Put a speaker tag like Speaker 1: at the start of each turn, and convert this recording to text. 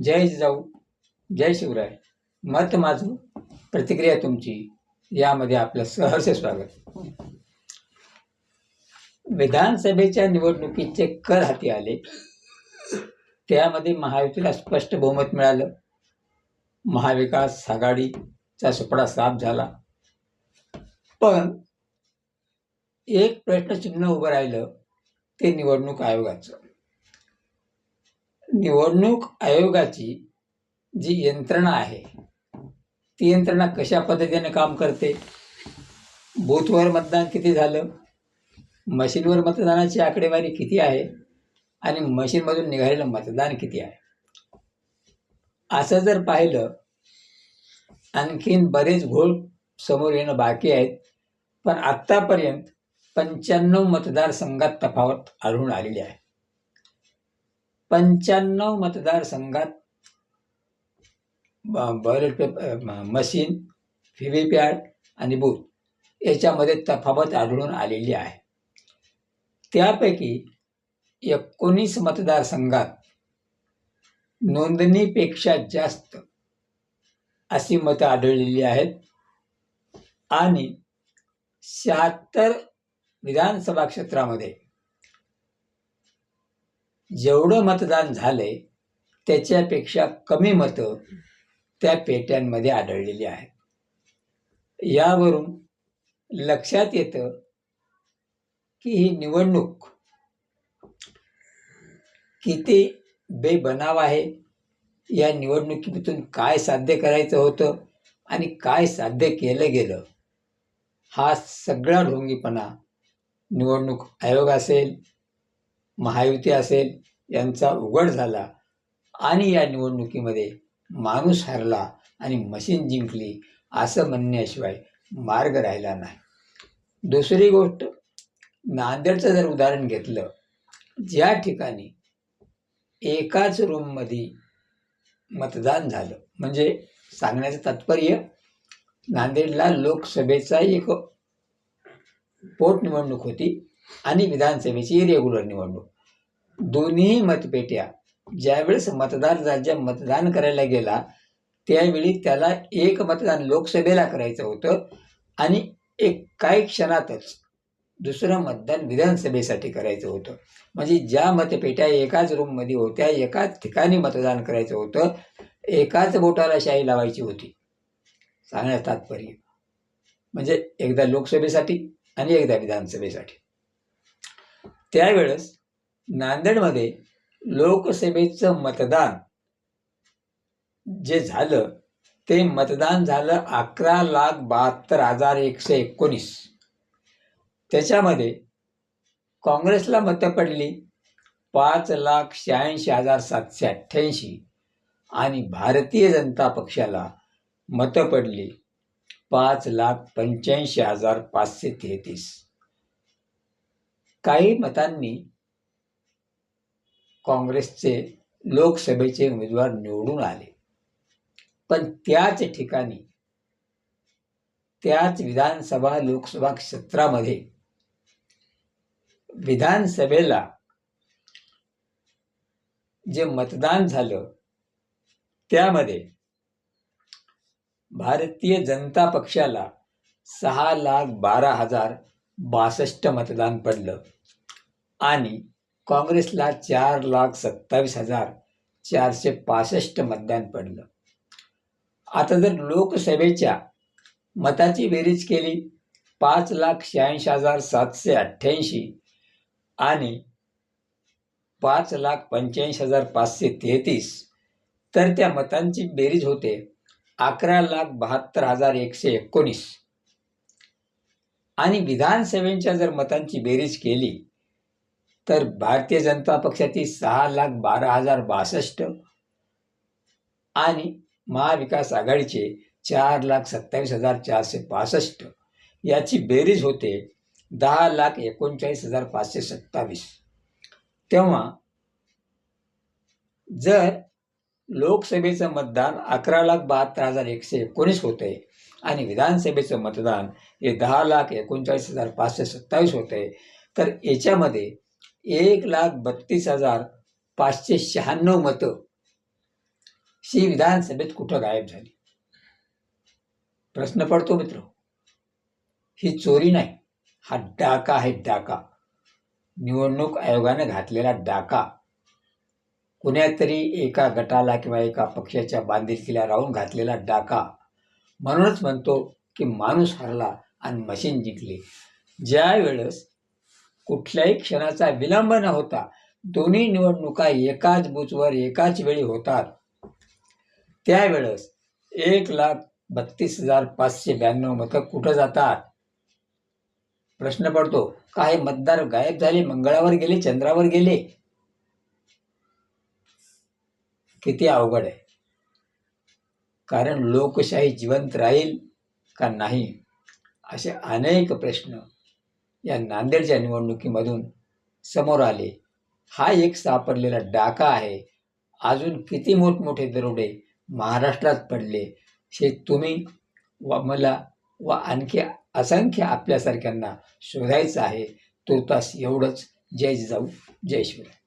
Speaker 1: जय जाऊ जय शिवराय. मत माझं प्रतिक्रिया तुमची. यामध्ये आपलं सहर्ष स्वागत. विधानसभेच्या निवडणुकीचे कर हाती आले. त्यामध्ये महायुतीला स्पष्ट बहुमत मिळालं. महाविकास आघाडीचा सुपडा साफ झाला. पण एक प्रश्नचिन्ह उभं राहिलं ते निवडणूक आयोगाचं. निवडणूक आयोगाची जी यंत्रणा आहे ती यंत्रणा कशा पद्धतीने काम करते? बूथवर मतदान किती झालं? मशीनवर मतदानाची आकडेवारी किती आहे? आणि मशीनमधून निघालेलं मतदान किती आहे? असं जर पाहिलं आणखीन बरेच घोळ समोर येणं बाकी आहेत पण आत्तापर्यंत पंच्याण्णव मतदारसंघात तफावत आढळून आलेली आहे. पंच्याण्णव मतदारसंघात ballot paper machine V V PAT आणि बूथ याच्यामध्ये तफावत आढळून आलेली आहे. त्यापैकी एकोणीस मतदारसंघात नोंदणीपेक्षा जास्त अशी मतं आढळलेली आहेत आणि शहात्तर विधानसभा क्षेत्रामध्ये जेवढं मतदान झालंय त्याच्यापेक्षा कमी मतं त्या पेट्यांमध्ये आढळलेली आहेत. यावरून लक्षात येतं की ही निवडणूक किती बेबनाव आहे या निवडणुकीतून काय साध्य करायचं होतं आणि काय साध्य केलं गेलं हा सगळा ढोंगीपणा निवडणूक आयोग असेल महायुती असेल यांचा उघड झाला आणि या निवडणुकीमध्ये माणूस हरला आणि मशीन जिंकली असं म्हणण्याशिवाय मार्ग राहिला नाही. दुसरी गोष्ट नांदेडचं जर उदाहरण घेतलं ज्या ठिकाणी एकाच रूममध्ये मतदान झालं म्हणजे सांगण्याचं तात्पर्य नांदेडला लोकसभेचा एक पोटनिवडणूक होती. आणि विधानसभेची रेग्युलर निवडणूक. दोन्ही मतपेट्या ज्यावेळेस मतदार राज्य मतदान करायला गेला त्यावेळी त्याला एक मतदान लोकसभेला करायचं होतं आणि एक काही क्षणातच दुसरं मतदान विधानसभेसाठी करायचं होतं. म्हणजे ज्या मतपेट्या एकाच रूममध्ये होत्या एकाच ठिकाणी मतदान करायचं होतं एकाच बोटाला शाही लावायची होती. सांगण्यात तात्पर्य. म्हणजे एकदा लोकसभेसाठी आणि एकदा विधानसभेसाठी. त्यावेळेस नांदेडमध्ये लोकसभेचं मतदान जे झालं ते मतदान झालं अकरा लाख बहात्तर हजार एकशे एकोणीस. त्याच्यामध्ये काँग्रेसला मतं पडली पाच लाख शहाऐंशी हजार सातशे अठ्ठ्याऐंशी आणि भारतीय जनता पक्षाला मतं पडली पाच लाख पंच्याऐंशी हजार पाचशे तेहतीस. काही मतांनी काँग्रेसचे लोकसभेचे उमेदवार निवडून आले. पण त्याच ठिकाणी त्याच विधानसभा लोकसभा क्षेत्रामध्ये विधानसभेला जे मतदान झालं त्यामध्ये भारतीय जनता पक्षाला सहा लाख बारा हजार बासष्ट मतदान पडलं. आणि काँग्रेसला चार लाख सत्तावीस हजार चारशे पासष्ट मतदान पडलं. आता जर लोकसभेच्या मताची बेरीज केली पाच लाख शहाऐंशी हजार सातशे अठ्ठ्याऐंशी आणि पाच लाख पंच्याऐंशी हजार पाचशे तेहतीस तर त्या मतांची बेरीज होते अकरा लाख बहात्तर हजार एकशे एकोणीस. आणि विधानसभेच्या जर मतांची बेरीज केली तर भारतीय जनता पक्षाची सहा लाख बारा हजार बासष्ट आणि महाविकास आघाडीचे चार लाख सत्तावीस हजार चारशे पासष्ट याची बेरीज होते दहा लाख एकोणचाळीस हजार पाचशे सत्तावीस. तेव्हा जर लोकसभेचं मतदान अकरा लाख बहात्तर हजार एकशे एकोणीस होते आणि विधानसभेचं मतदान हे दहा लाख एकोणचाळीस हजार पाचशे सत्तावीस होते. तर याच्यामध्ये एक लाख बत्तीस हजार पाचशे शहाण्णव मतं ही विधानसभेत कुठं गायब झाली? प्रश्न पडतो मित्र. ही चोरी नाही. हा डाका आहे डाका. निवडणूक आयोगाने घातलेला डाका. कुण्यातरी एका गटाला किंवा एका पक्षाच्या बांधिलकीला राहून घातलेला डाका. म्हणूनच म्हणतो की माणूस हरला आणि मशीन जिंकली. ज्या वेळेस कुठल्याही क्षणाचा विलंब न होता दोन्ही निवडणुका एकाच बूचवर एकाच वेळी होतात. त्यावेळेस एक लाख बत्तीस हजार पाचशे ब्याण्णव मतं कुठं जातात? प्रश्न पडतो का हे मतदार गायब झाले मंगळावर गेले चंद्रावर गेले? किती अवघड आहे. कारण लोकशाही जिवंत राहील का नाही? असे अनेक प्रश्न या नांदेडच्या निवडणुकीमधून समोर आले. हा एक सापडलेला डाका आहे. अजून किती मोठमोठे दरोडे महाराष्ट्रात पडले हे तुम्ही व मला व आणखी असंख्य आपल्यासारख्यांना शोधायचं आहे. तुर्तास एवढंच. जय जाऊ जय शिवराय.